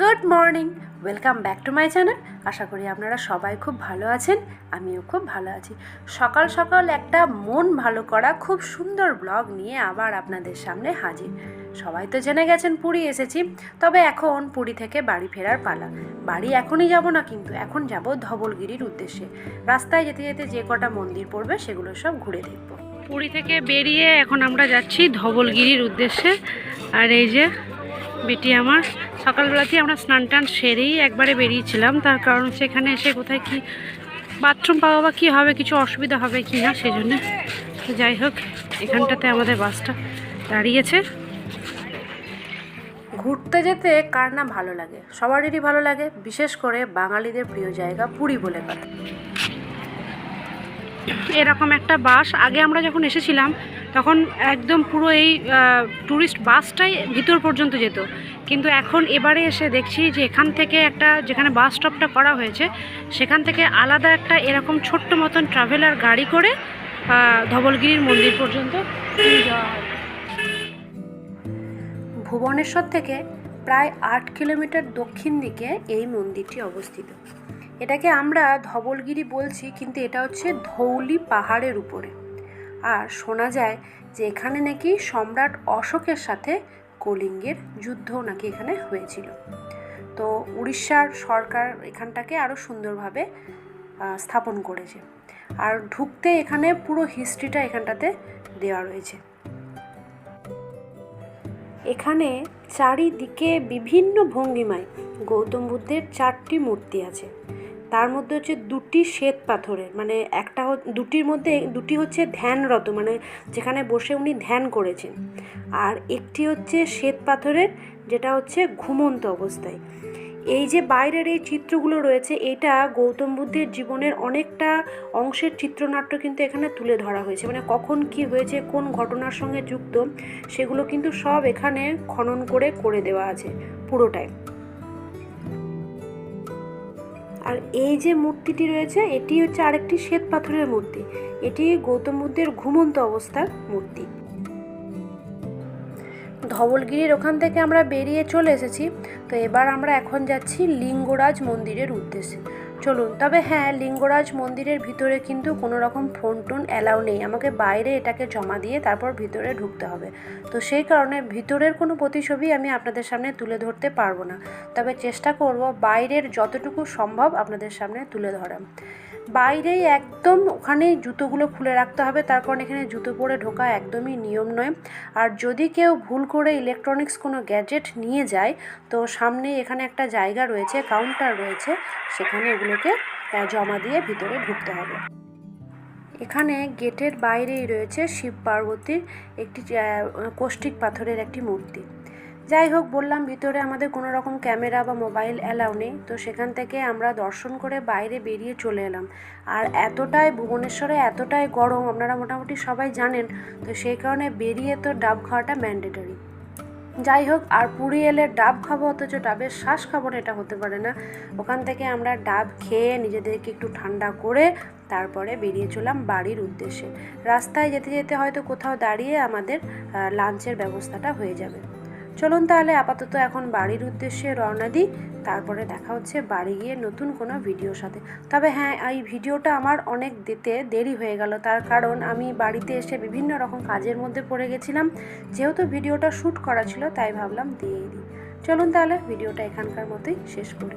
Good morning, welcome back to my channel. আশা করি আপনারা সবাই খুব ভালো আছেন, আমিও খুব ভালো আছি। সকাল সকাল একটা মন ভালো করা খুব সুন্দর ব্লগ নিয়ে আবার আপনাদের সামনে হাজির। সবাই তো জেনে গেছেন পুরী এসেছি, তবে এখন পুরী থেকে বাড়ি ফেরার পালা। বাড়ি এখনই যাব না, কিন্তু এখন যাব ধবলগিরির উদ্দেশ্যে। রাস্তায় যেতে যেতে যে কটা মন্দির পড়বে, সেগুলো সব ঘুরে দেখব। পুরী থেকে বেরিয়ে এখন আমরা যাচ্ছি ধবলগিরির উদ্দেশ্যে। আর এই যে বেটি আমার। সকালবেলাতেই আমরা স্নান টান সেরেই একবারে বেরিয়েছিলাম। তার কারণ এখানে এসে কোথায় কি বাথরুম পাওয়া বা কী হবে কিছু অসুবিধা হবে কি না সেই জন্য তো যাই হোক এখানটাতে আমাদের বাসটা দাঁড়িয়েছে। ঘুরতে যেতে কার না ভালো লাগে? সবারই ভালো লাগে বিশেষ করে বাঙালিদের প্রিয় জায়গা পুরী বলে কথা। এরকম একটা বাস। আগে আমরা যখন এসেছিলাম তখন একদম পুরো এই ট্যুরিস্ট বাসটাই ভিতর পর্যন্ত যেত। কিন্তু এখন এবারে এসে দেখছি যে এখান থেকে একটা, যেখানে বাস স্টপটা করা হয়েছে, সেখান থেকে আলাদা একটা এরকম ছোট্ট মতন ট্রাভেলার গাড়ি করে ধবলগিরির মন্দির পর্যন্ত ভুবনেশ্বর থেকে প্রায় আট কিলোমিটার দক্ষিণ দিকে এই মন্দিরটি অবস্থিত। এটাকে আমরা ধবলগিরি বলছি, কিন্তু এটা হচ্ছে ধৌলি পাহাড়ের উপরে। আর শোনা যায় যে এখানে নাকি সম্রাট অশোকের সাথে কলিঙ্গের যুদ্ধও নাকি এখানে হয়েছিল। তো উড়িষ্যার সরকার এখানটাকে আরও সুন্দরভাবে স্থাপন করেছে। আর ঢুকতে এখানে পুরো হিস্ট্রিটা এখানটাতে দেওয়া রয়েছে। এখানে চারিদিকে বিভিন্ন ভঙ্গিমায় গৌতম বুদ্ধের চারটি মূর্তি আছে। তার মধ্যে হচ্ছে দুটি শ্বেত পাথরের মানে একটা দুটির মধ্যে দুটি হচ্ছে ধ্যানরত মানে যেখানে বসে উনি ধ্যান করেছেন। আর একটি হচ্ছে শ্বেত পাথরের, যেটা হচ্ছে ঘুমন্ত অবস্থায়। এই যে বাইরের এই চিত্রগুলো রয়েছে, এটা গৌতম বুদ্ধের জীবনের অনেকটা অংশের চিত্রনাট্য কিন্তু এখানে তুলে ধরা হয়েছে। মানে কখন কি হয়েছে, কোন ঘটনার সঙ্গে যুক্ত, সেগুলো কিন্তু সব এখানে খনন করে করে দেওয়া আছে পুরোটাই। আর এই যে মূর্তিটি রয়েছে, এটি হচ্ছে আরেকটি শ্বেত পাথরের মূর্তি। এটি গৌতম বুদ্ধের ঘুমন্ত অবস্থার মূর্তি। ধবলগিরির ওখান থেকে আমরা বেরিয়ে চলে এসেছি। তো এবার আমরা এখন যাচ্ছি লিঙ্গরাজ মন্দিরের উদ্দেশ্যে। চলুন, তবে হ্যাঁ লিঙ্গরাজ মন্দিরের ভিতরে কিন্তু কোনো রকম ফোন টোন অ্যালাউ নেই। আমাকে বাইরে এটাকে জমা দিয়ে তারপর ভিতরে ঢুকতে হবে। তো সেই কারণে ভিতরের কোনো প্রতিছবি আমি আপনাদের সামনে তুলে ধরতে পারব না। তবে চেষ্টা করব বাইরের যতটুকু সম্ভব আপনাদের সামনে তুলে ধরা বাইরেই একদম ওখানেই জুতোগুলো খুলে রাখতে হবে। তার কারণ এখানে জুতো পরে ঢোকা একদমই নিয়ম নয়। আর যদি কেউ ভুল করে ইলেকট্রনিক্স কোনো গ্যাজেট নিয়ে যায় তো সামনে এখানে একটা জায়গা রয়েছে কাউন্টার রয়েছে। সেখানে এগুলোকে জমা দিয়ে ভিতরে ঢুকতে হবে। এখানে গেটের বাইরেই রয়েছে শিব পার্বতীর একটি আহ, কোষ্ঠিক পাথরের একটি মূর্তি। যাই হোক, বললাম ভিতরে আমাদের কোনো রকম ক্যামেরা বা মোবাইল অ্যালাউ নেই, তো সেখান থেকে আমরা দর্শন করে বাইরে বেরিয়ে চলে এলাম। আর এতটাই ভুবনেশ্বরে এতটাই গরম, আপনারা মোটামুটি সবাই জানেন, তো সেই কারণে বেরিয়ে তো ডাব খাওয়াটা ম্যান্ডেটরি। যাই হোক, আর পুরী এলে ডাব খাব, অথচ ডাবের শ্বাস খাব এটা হতে পারে না। ওখান থেকে আমরা ডাব খেয়ে নিজেদেরকে একটু ঠান্ডা করে তারপরে বেরিয়ে চলাম বাড়ির উদ্দেশ্যে। রাস্তায় যেতে যেতে হয়তো কোথাও দাঁড়িয়ে আমাদের লাঞ্চের ব্যবস্থাটা হয়ে যাবে। চলুন তাহলে আপাতত এখন বাড়ির উদ্দেশ্যে রওনা দিই। তারপরে দেখা হচ্ছে বাড়ি গিয়ে নতুন কোনো ভিডিওর সাথে। তবে হ্যাঁ এই ভিডিওটা আমার অনেক দিতে দেরি হয়ে গেল। তার কারণ আমি বাড়িতে এসে বিভিন্ন রকম কাজের মধ্যে পড়ে গেছিলাম। যেহেতু ভিডিওটা শ্যুট করা ছিল, তাই ভাবলাম দিয়েই দিই। চলুন তাহলে ভিডিওটা এখানকার মতোই শেষ করি।